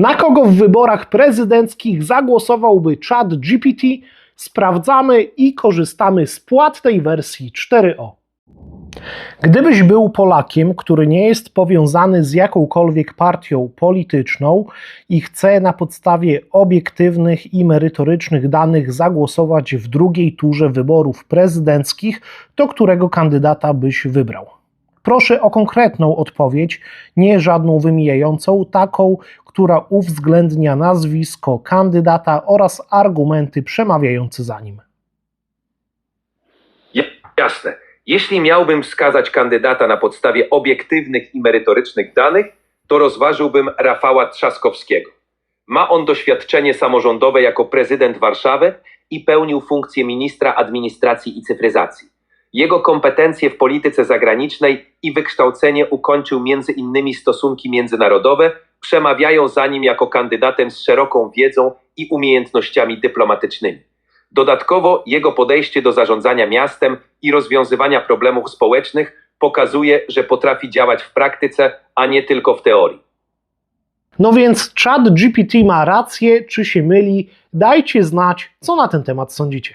Na kogo w wyborach prezydenckich zagłosowałby Chat GPT? Sprawdzamy i korzystamy z płatnej wersji 4o. Gdybyś był Polakiem, który nie jest powiązany z jakąkolwiek partią polityczną i chce na podstawie obiektywnych i merytorycznych danych zagłosować w drugiej turze wyborów prezydenckich, to którego kandydata byś wybrał? Proszę o konkretną odpowiedź, nie żadną wymijającą, taką, która uwzględnia nazwisko kandydata oraz argumenty przemawiające za nim. Ja- Jasne. Jeśli miałbym wskazać kandydata na podstawie obiektywnych i merytorycznych danych, to rozważyłbym Rafała Trzaskowskiego. Ma on doświadczenie samorządowe jako prezydent Warszawy i pełnił funkcję ministra administracji i cyfryzacji. Jego kompetencje w polityce zagranicznej i wykształcenie ukończył między innymi stosunki międzynarodowe, przemawiają za nim jako kandydatem z szeroką wiedzą i umiejętnościami dyplomatycznymi. Dodatkowo jego podejście do zarządzania miastem i rozwiązywania problemów społecznych pokazuje, że potrafi działać w praktyce, a nie tylko w teorii. No więc Chat GPT ma rację, czy się myli? Dajcie znać, co na ten temat sądzicie.